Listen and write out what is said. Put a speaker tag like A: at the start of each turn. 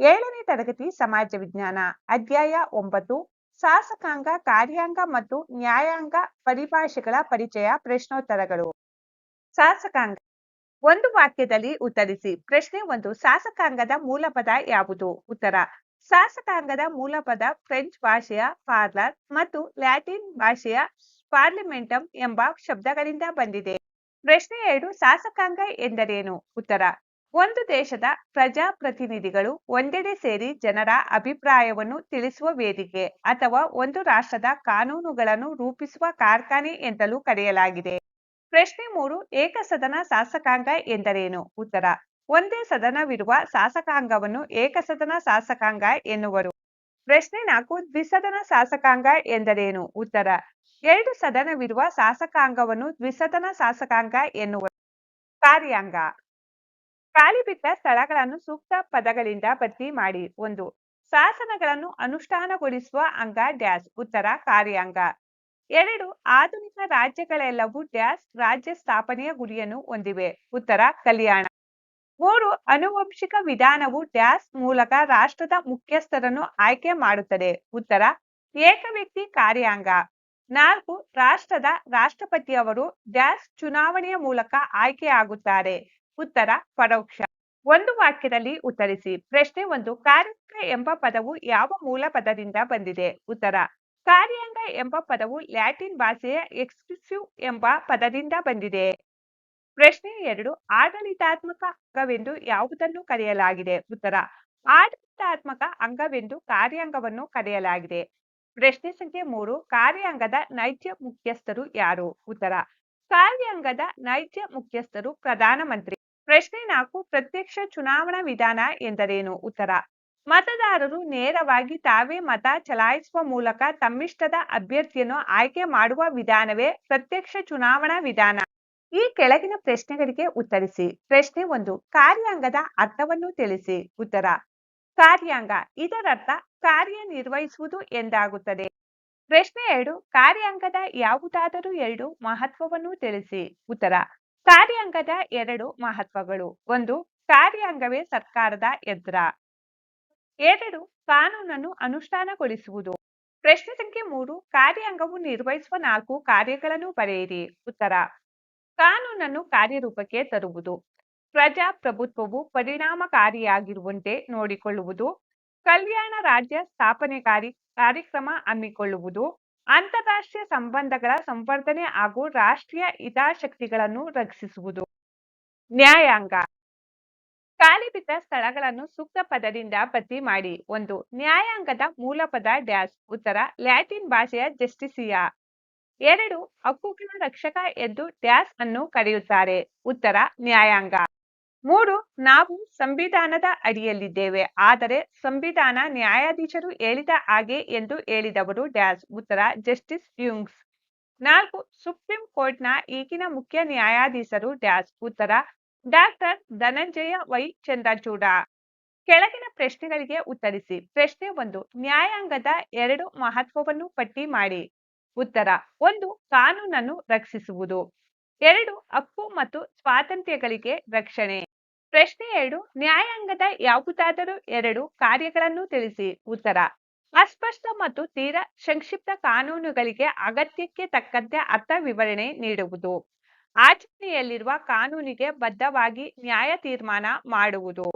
A: ಏಳನೇ ತರಗತಿ ಸಮಾಜ ವಿಜ್ಞಾನ, ಅಧ್ಯಾಯ ಒಂಬತ್ತು, ಶಾಸಕಾಂಗ, ಕಾರ್ಯಾಂಗ ಮತ್ತು ನ್ಯಾಯಾಂಗ ಪರಿಭಾಷೆಗಳ ಪರಿಚಯ ಪ್ರಶ್ನೋತ್ತರಗಳು. ಶಾಸಕಾಂಗ, ಒಂದು ವಾಕ್ಯದಲ್ಲಿ ಉತ್ತರಿಸಿ. ಪ್ರಶ್ನೆ ಒಂದು, ಶಾಸಕಾಂಗದ ಮೂಲ ಪದ ಯಾವುದು? ಉತ್ತರ, ಶಾಸಕಾಂಗದ ಮೂಲ ಪದ ಫ್ರೆಂಚ್ ಭಾಷೆಯ ಪಾರ್ಲರ್ ಮತ್ತು ಲ್ಯಾಟಿನ್ ಭಾಷೆಯ ಪಾರ್ಲಿಮೆಂಟಮ್ ಎಂಬ ಶಬ್ದಗಳಿಂದ ಬಂದಿದೆ. ಪ್ರಶ್ನೆ ಎರಡು, ಶಾಸಕಾಂಗ ಎಂದರೇನು? ಉತ್ತರ ಒಂದು ದೇಶದ ಪ್ರಜಾಪ್ರತಿನಿಧಿಗಳು ಒಂದೆಡೆ ಸೇರಿ ಜನರ ಅಭಿಪ್ರಾಯವನ್ನು ತಿಳಿಸುವ ವೇದಿಕೆ ಅಥವಾ ಒಂದು ರಾಷ್ಟ್ರದ ಕಾನೂನುಗಳನ್ನು ರೂಪಿಸುವ ಕಾರ್ಖಾನೆ ಎಂತಲೂ ಕರೆಯಲಾಗಿದೆ. ಪ್ರಶ್ನೆ ಮೂರು, ಏಕಸದನ ಶಾಸಕಾಂಗ ಎಂದರೇನು? ಉತ್ತರ, ಒಂದೇ ಸದನವಿರುವ ಶಾಸಕಾಂಗವನ್ನು ಏಕಸದನ ಶಾಸಕಾಂಗ ಎನ್ನುವರು. ಪ್ರಶ್ನೆ ನಾಲ್ಕು, ದ್ವಿಸದನ ಶಾಸಕಾಂಗ ಎಂದರೇನು? ಉತ್ತರ, ಎರಡು ಸದನವಿರುವ ಶಾಸಕಾಂಗವನ್ನು ದ್ವಿಸದನ ಶಾಸಕಾಂಗ ಎನ್ನುವರು. ಕಾರ್ಯಾಂಗ ಖಾಲಿ ಬಿದ್ದ ಸ್ಥಳಗಳನ್ನು ಸೂಕ್ತ ಪದಗಳಿಂದ ಭರ್ತಿ ಮಾಡಿ. ಒಂದು, ಶಾಸನಗಳನ್ನು ಅನುಷ್ಠಾನಗೊಳಿಸುವ ಅಂಗ ಡ್ಯಾಶ್ ಉತ್ತರ ಕಾರ್ಯಾಂಗ. ಎರಡು, ಆಧುನಿಕ ರಾಜ್ಯಗಳೆಲ್ಲವೂ ಡ್ಯಾಶ್ ರಾಜ್ಯ ಸ್ಥಾಪನೆಯ ಗುರಿಯನ್ನು ಹೊಂದಿವೆ, ಉತ್ತರ ಕಲ್ಯಾಣ. ಮೂರು ಅನುವಂಶಿಕ ವಿಧಾನವು ಡ್ಯಾಶ್ ಮೂಲಕ ರಾಷ್ಟ್ರದ ಮುಖ್ಯಸ್ಥರನ್ನು ಆಯ್ಕೆ ಮಾಡುತ್ತದೆ, ಉತ್ತರ ಏಕ ವ್ಯಕ್ತಿ ಕಾರ್ಯಾಂಗ. ನಾಲ್ಕು, ರಾಷ್ಟ್ರದ ರಾಷ್ಟ್ರಪತಿಯವರು ಡ್ಯಾಶ್ ಚುನಾವಣೆಯ ಮೂಲಕ ಆಯ್ಕೆಯಾಗುತ್ತಾರೆ. ಉತ್ತರ ಪರೋಕ್ಷ. ಒಂದು ವಾಕ್ಯದಲ್ಲಿ ಉತ್ತರಿಸಿ. ಪ್ರಶ್ನೆ ಒಂದು, ಕಾರ್ಯಾಂಗ ಎಂಬ ಪದವು ಯಾವ ಮೂಲ ಪದದಿಂದ ಬಂದಿದೆ? ಉತ್ತರ, ಕಾರ್ಯಾಂಗ ಎಂಬ ಪದವು ಲ್ಯಾಟಿನ್ ಭಾಷೆಯ ಎಕ್ಸ್ಕ್ಲೂಸಿವ್ ಎಂಬ ಪದದಿಂದ ಬಂದಿದೆ. ಪ್ರಶ್ನೆ ಎರಡು, ಆಡಳಿತಾತ್ಮಕ ಅಂಗವೆಂದು ಯಾವುದನ್ನು ಕರೆಯಲಾಗಿದೆ? ಉತ್ತರ, ಆಡಳಿತಾತ್ಮಕ ಅಂಗವೆಂದು ಕಾರ್ಯಾಂಗವನ್ನು ಕರೆಯಲಾಗಿದೆ. ಪ್ರಶ್ನೆ ಸಂಖ್ಯೆ ಮೂರು, ಕಾರ್ಯಾಂಗದ ನೈಜ ಮುಖ್ಯಸ್ಥರು ಯಾರು? ಉತ್ತರ, ಕಾರ್ಯಾಂಗದ ನೈಜ ಮುಖ್ಯಸ್ಥರು ಪ್ರಧಾನಮಂತ್ರಿ. ಪ್ರಶ್ನೆ ನಾಲ್ಕು, ಪ್ರತ್ಯಕ್ಷ ಚುನಾವಣಾ ವಿಧಾನ ಎಂದರೇನು? ಉತ್ತರ, ಮತದಾರರು ನೇರವಾಗಿ ತಾವೇ ಮತ ಚಲಾಯಿಸುವ ಮೂಲಕ ತಮ್ಮಿಷ್ಟದ ಅಭ್ಯರ್ಥಿಯನ್ನು ಆಯ್ಕೆ ಮಾಡುವ ವಿಧಾನವೇ ಪ್ರತ್ಯಕ್ಷ ಚುನಾವಣಾ ವಿಧಾನ? ಈ ಕೆಳಗಿನ ಪ್ರಶ್ನೆಗಳಿಗೆ ಉತ್ತರಿಸಿ. ಪ್ರಶ್ನೆ ಒಂದು, ಕಾರ್ಯಾಂಗದ ಅರ್ಥವನ್ನು ತಿಳಿಸಿ. ಉತ್ತರ, ಕಾರ್ಯಾಂಗ, ಇದರರ್ಥ ಕಾರ್ಯನಿರ್ವಹಿಸುವುದು ಎಂದಾಗುತ್ತದೆ. ಪ್ರಶ್ನೆ ಎರಡು, ಕಾರ್ಯಾಂಗದ ಯಾವುದಾದರೂ ಎರಡು ಮಹತ್ವವನ್ನು ತಿಳಿಸಿ. ಉತ್ತರ ಕಾರ್ಯಾಂಗದ ಎರಡು ಮಹತ್ವಗಳು. ಒಂದು, ಕಾರ್ಯಾಂಗವೇ ಸರ್ಕಾರದ ಎದ್ರ. ಎರಡು, ಕಾನೂನನ್ನು ಅನುಷ್ಠಾನಗೊಳಿಸುವುದು. ಪ್ರಶ್ನೆ ಸಂಖ್ಯೆ ಮೂರು, ಕಾರ್ಯಾಂಗವು ನಿರ್ವಹಿಸುವ ನಾಲ್ಕು ಕಾರ್ಯಗಳನ್ನು ಬರೆಯಿರಿ. ಉತ್ತರ, ಕಾನೂನನ್ನು ಕಾರ್ಯರೂಪಕ್ಕೆ ತರುವುದು. ಪ್ರಜಾಪ್ರಭುತ್ವವು ಪರಿಣಾಮಕಾರಿಯಾಗಿರುವಂತೆ ನೋಡಿಕೊಳ್ಳುವುದು. ಕಲ್ಯಾಣ ರಾಜ್ಯ ಸ್ಥಾಪನೆಕಾರಿ ಕಾರ್ಯಕ್ರಮ ಹಮ್ಮಿಕೊಳ್ಳುವುದು. ಅಂತಾರಾಷ್ಟ್ರೀಯ ಸಂಬಂಧಗಳ ಸಂವರ್ಧನೆ ಹಾಗೂ ರಾಷ್ಟ್ರೀಯ ಹಿತಾಸಕ್ತಿಗಳನ್ನು ರಕ್ಷಿಸುವುದು. ನ್ಯಾಯಾಂಗ. ಖಾಲಿ ಬಿದ್ದ ಸ್ಥಳಗಳನ್ನು ಸೂಕ್ತ ಪದದಿಂದ ಭರ್ತಿ ಮಾಡಿ. ಒಂದು, ನ್ಯಾಯಾಂಗದ ಮೂಲ ಪದ ಡ್ಯಾಶ್. ಉತ್ತರ, ಲ್ಯಾಟಿನ್ ಭಾಷೆಯ ಜಸ್ಟಿಸಿಯಾ. ಎರಡು, ಹಕ್ಕುಗಳ ರಕ್ಷಕ ಎಂದು ಡ್ಯಾಶ್ ಅನ್ನು ಕರೆಯುತ್ತಾರೆ. ಉತ್ತರ, ನ್ಯಾಯಾಂಗ. ಮೂರು, ನಾವು ಸಂವಿಧಾನದ ಅಡಿಯಲ್ಲಿದ್ದೇವೆ. ಆದರೆ ಸಂವಿಧಾನ ನ್ಯಾಯಾಧೀಶರು ಹೇಳಿದ ಹಾಗೆ ಎಂದು ಹೇಳಿದವರು ಡ್ಯಾಶ್ ಉತ್ತರ, ಜಸ್ಟಿಸ್ ಯುಂಗ್ಸ್ ನಾಲ್ಕು, ಸುಪ್ರೀಂ ಕೋರ್ಟ್ನ ಈಗಿನ ಮುಖ್ಯ ನ್ಯಾಯಾಧೀಶರು ಡ್ಯಾಶ್ ಉತ್ತರ, ಡಾಕ್ಟರ್ ಧನಂಜಯ ವೈ. ಚಂದ್ರಚೂಡ. ಕೆಳಗಿನ ಪ್ರಶ್ನೆಗಳಿಗೆ ಉತ್ತರಿಸಿ. ಪ್ರಶ್ನೆ ಒಂದು, ನ್ಯಾಯಾಂಗದ ಎರಡು ಮಹತ್ವವನ್ನು ಪಟ್ಟಿ ಮಾಡಿ. ಉತ್ತರ, ಒಂದು, ಕಾನೂನನ್ನು ರಕ್ಷಿಸುವುದು. ಎರಡು, ಹಕ್ಕು ಮತ್ತು ಸ್ವಾತಂತ್ರ್ಯಗಳಿಗೆ ರಕ್ಷಣೆ. ಪ್ರಶ್ನೆ ಎರಡು, ನ್ಯಾಯಾಂಗದ ಯಾವುದಾದರೂ ಎರಡು ಕಾರ್ಯಗಳನ್ನು ತಿಳಿಸಿ. ಉತ್ತರ, ಅಸ್ಪಷ್ಟ ಮತ್ತು ತೀರಾ ಸಂಕ್ಷಿಪ್ತ ಕಾನೂನುಗಳಿಗೆ ಅಗತ್ಯಕ್ಕೆ ತಕ್ಕಂತೆ ಅರ್ಥ ವಿವರಣೆ ನೀಡುವುದು. ಆಚರಣೆಯಲ್ಲಿರುವ ಕಾನೂನಿಗೆ ಬದ್ಧವಾಗಿ ನ್ಯಾಯ ತೀರ್ಮಾನ ಮಾಡುವುದು.